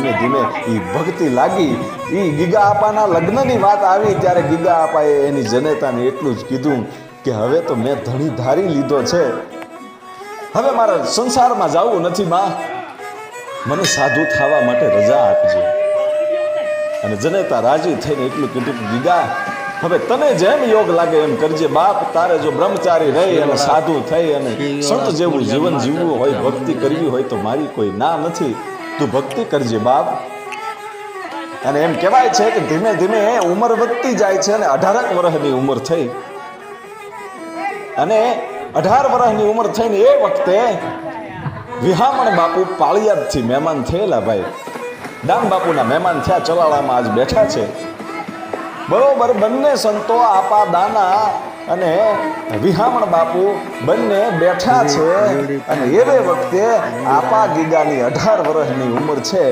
ધીમે ધીમે એ ભક્તિ લાગી. એ ગીગા આપાના લગ્નની વાત આવી ત્યારે ગીગા આપાએ એની જનેતાને એટલું જ કીધું કે હવે તો મેં ધણી ધારી લીધો છે. હવે મારે સંસારમાં જવું નથી માં. મને સાધુ થવા માટે રજા આપજો. અને જનેતા રાજી થઈને એટલું કીધું ગીગા, હવે તને જેમ યોગ લાગે એમ કરજે બાપ, તારે જો બ્રહ્મચારી રહી અને સાધુ થઈ અને સંત જેવું જીવન જીવવું હોય, ભક્તિ કરવી હોય તો મારી કોઈ ના નથી. તું ભક્તિ કરજે, બાપ. અને એમ કહેવાય છે કે ધીમે ધીમે ઉંમર વધતી જાય છે અને અઢારક વર્ષની ઉંમર થઈ. અને અઢાર વર્ષની ઉંમર થઈને એ વખતે વિહામણ બાપુ પાળિયાદથી મહેમાન થયેલા ભાઈ. દાન બાપુના મહેમાન થયા ચલાળામાં આજ બેઠા છે. બરોબર બંને સંતો આપા દાના અને વિહામણ બાપુ બંને બેઠા છે અને એવે વખતે આપા ગીગાની અઢાર વર્ષની ઉંમર છે.